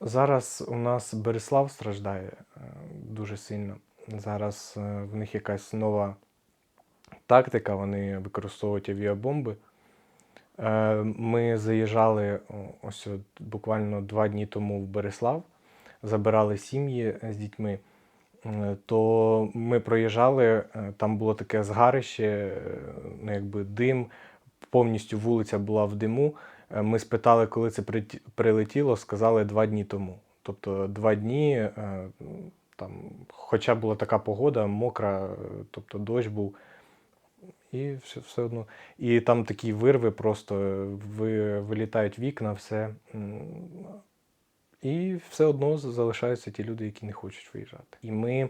Зараз у нас Береслав страждає е, дуже сильно. Зараз е, в них якась нова тактика, вони використовують авіабомби. Е, Ми заїжджали ось от буквально два дні тому в Береслав, забирали сім'ї з дітьми. То ми проїжджали, там було таке згарище, ну, якби дим, повністю вулиця була в диму. Е, Ми спитали, коли це прилетіло, сказали два дні тому. Тобто два дні, е, там, хоча була така погода, мокра, е, тобто дощ був. І все, все одно. І там такі вирви просто ви, вилітають вікна, все. І все одно залишаються ті люди, які не хочуть виїжджати. І ми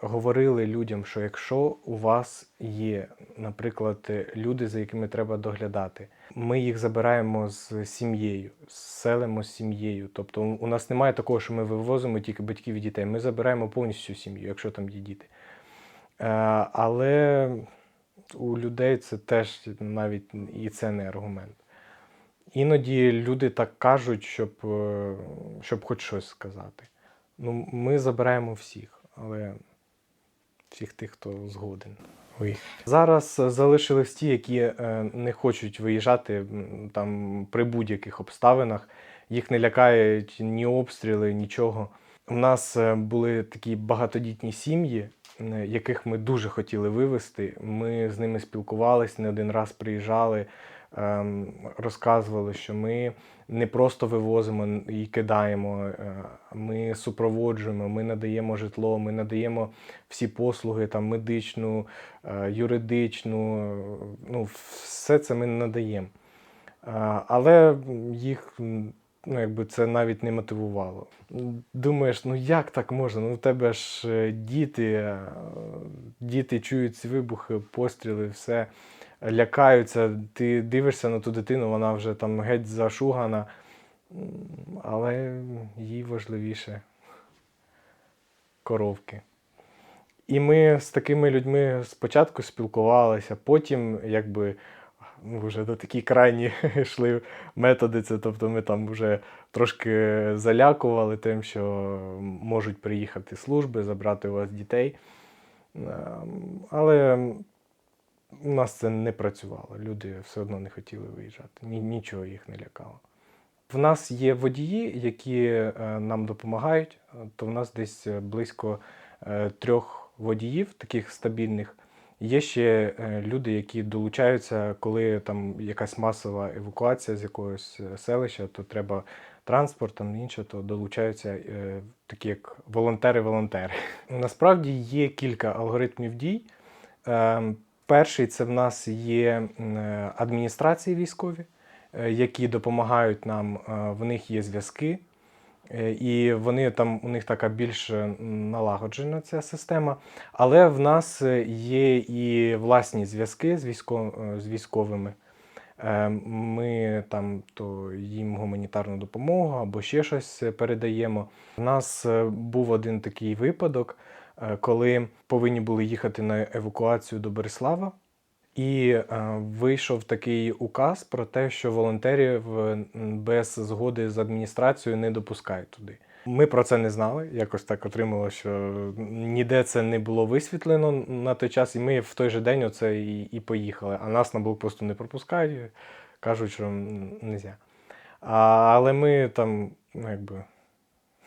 говорили людям, що якщо у вас є, наприклад, е, люди, за якими треба доглядати, ми їх забираємо з сім'єю, селимо з сім'єю. Тобто у нас немає такого, що ми вивозимо тільки батьків і дітей. Ми забираємо повністю сім'ю, якщо там є діти. Е, але у людей це теж навіть і це не аргумент. Іноді люди так кажуть, щоб, е, щоб хоч щось сказати. Ну, ми забираємо всіх, але всіх тих, хто згоден. Зараз е, залишились ті, які е, не хочуть виїжджати там при будь-яких обставинах. Їх не лякають ні обстріли, нічого. У нас е, були такі багатодітні сім'ї, яких ми дуже хотіли вивезти. Ми з ними спілкувалися, не один раз приїжджали, розказували, що ми не просто вивозимо і кидаємо, е, ми супроводжуємо, ми надаємо житло, ми надаємо всі послуги, там медичну, е, юридичну, ну, все це ми надаємо. Е, Але їх ну, якби це навіть не мотивувало. Думаєш, ну як так можна? Ну, в тебе ж е, діти, е, діти чують ці вибухи, постріли, все лякаються. Ти дивишся на ту дитину, вона вже там геть зашугана, але їй важливіше коровки. І ми з такими людьми спочатку спілкувалися, потім якби ну, вже до такі крайні йшли методи. Це, тобто ми там вже трошки залякували тим, що можуть приїхати служби, забрати у вас дітей. Ем, Але у нас це не працювало. Люди все одно не хотіли виїжджати. Нічого їх не лякало. В нас є водії, які е, нам допомагають. То в нас десь е, близько е, трьох водіїв, таких стабільних. Є ще е, люди, які долучаються, коли там якась масова евакуація з якогось е, селища, то треба транспорт, там інше, то долучаються е, такі як волонтери-волонтери. Насправді є кілька алгоритмів дій. Перший це в нас є адміністрації військові, які допомагають нам. В них є зв'язки, і вони там у них така більш е, налагоджена ця система. Але в нас е, є і власні зв'язки з, військо, е, з військовими. Е, Ми там то їм гуманітарну допомогу або ще щось е, передаємо. У нас е, був один такий випадок, е, коли повинні були їхати на евакуацію до Береслава. І е, вийшов такий указ про те, що волонтерів без згоди з адміністрацією не допускають туди. Ми про це не знали. Якось так отримало, що ніде це не було висвітлено на той час, і ми в той же день оце і, і поїхали. А нас на блокпосту не пропускають, кажуть, що не. А, але ми там, ну якби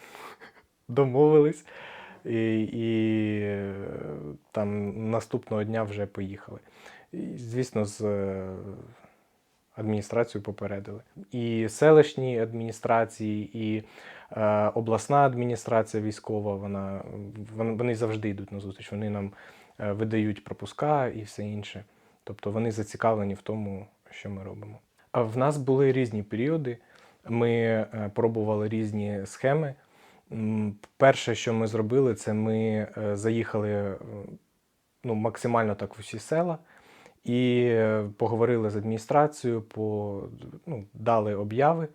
домовились, і, і е, там наступного дня вже поїхали. І, звісно, з е, адміністрацією попередили. І селищні адміністрації, і е, обласна адміністрація військова, вона, вони завжди йдуть на зустріч. Вони нам е, видають пропуска і все інше. Тобто вони зацікавлені в тому, що ми робимо. А в нас були різні періоди. Ми е, пробували різні схеми. Перше, що ми зробили, це ми заїхали ну, максимально так в усі села і е, поговорили з адміністрацією, по, ну, дали обяви,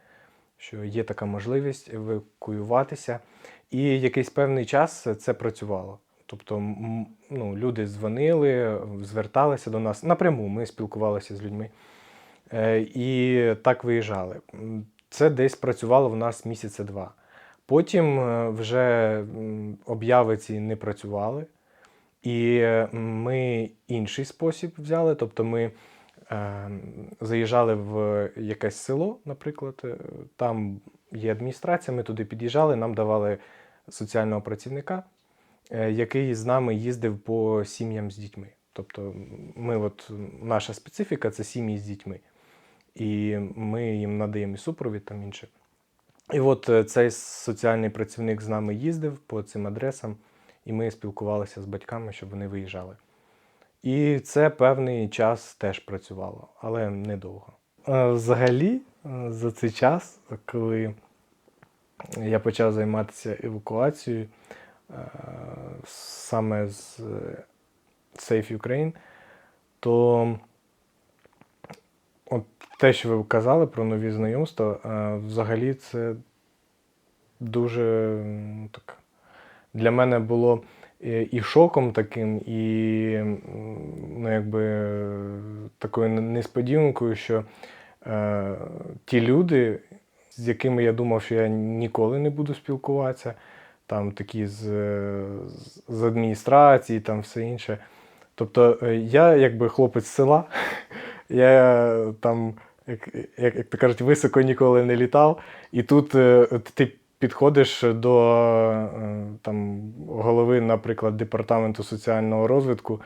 що є така можливість евакуюватися. І якийсь певний час це працювало. Тобто ну, люди дзвонили, зверталися до нас напряму, ми спілкувалися з людьми. Е, І так виїжджали. Це десь працювало в нас місяця два. Потім е, вже обяви ці не працювали, і е, ми інший спосіб взяли. Тобто ми е, заїжджали в якесь село, наприклад, е, там є адміністрація, ми туди під'їжджали, нам давали соціального працівника, е, який з нами їздив по сім'ям з дітьми. Тобто, ми, от, наша специфіка це сім'ї з дітьми. І ми їм надаємо і супровід там інше. І от е, цей соціальний працівник з нами їздив по цим адресам, і ми спілкувалися з батьками, щоб вони виїжджали. І це певний час теж працювало, але недовго. Взагалі, е, за цей час, коли я почав займатися евакуацією е, саме з е, Safe Ukraine, то от те, що ви казали про нові знайомства, взагалі це дуже для мене було і і шоком таким, і ну, якби, е, такою несподіванкою, що е, ті люди, з якими я думав, що я ніколи не буду спілкуватися, там такі з, е, з- адміністрації, там все інше. Тобто е, я якби хлопець села, я там, як, як, як то кажуть, високо ніколи не літав. І тут е, ти підходиш до е, там, голови, наприклад, департаменту соціального розвитку,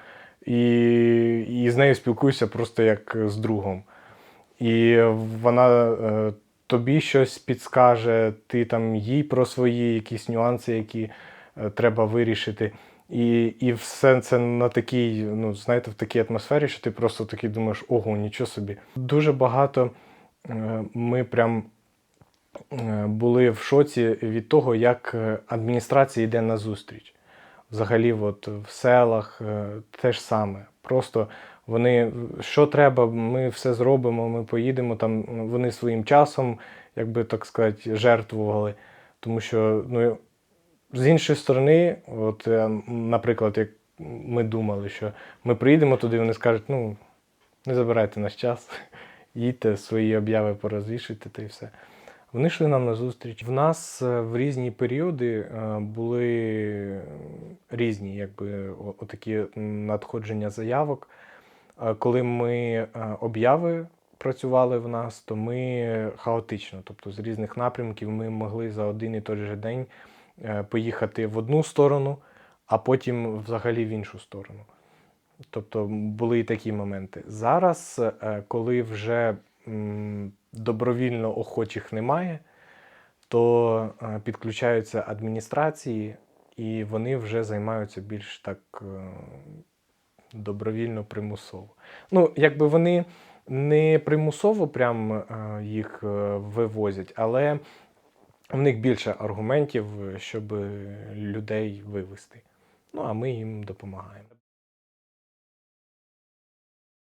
і, і з нею спілкуєшся просто як з другом. І вона е, тобі щось підскаже, ти там їй про свої якісь нюанси, які е, треба вирішити. І, і все це на такій, ну, знаєте, в такій атмосфері, що ти просто такий думаєш, ого, нічого собі. Дуже багато ми прям були в шоці від того, як е, адміністрація йде на зустріч. Взагалі, от в селах е, те ж саме. Просто вони що треба, ми все зробимо, ми поїдемо. Там вони своїм часом, як би так сказати, жертвували. Тому що, ну, з іншої сторони, от, е, наприклад, як ми думали, що ми приїдемо туди, вони скажуть, ну, не забирайте наш час, їдьте свої обяви порозвішуйте та й все. Вони йшли нам на зустріч. В нас е, в різні періоди е, були різні якби, отакі надходження заявок. Е, Коли ми обяви працювали в нас, то ми хаотично, тобто з різних напрямків ми могли за один і той же день поїхати в одну сторону, а потім взагалі в іншу сторону. Тобто були і такі моменти. Зараз, коли вже добровільно охочих немає, то е, підключаються адміністрації, і вони вже займаються більш так е, добровільно примусово. Ну, якби вони не примусово прям е, їх вивозять, але в них більше аргументів, щоб людей вивести. Ну, а ми їм допомагаємо.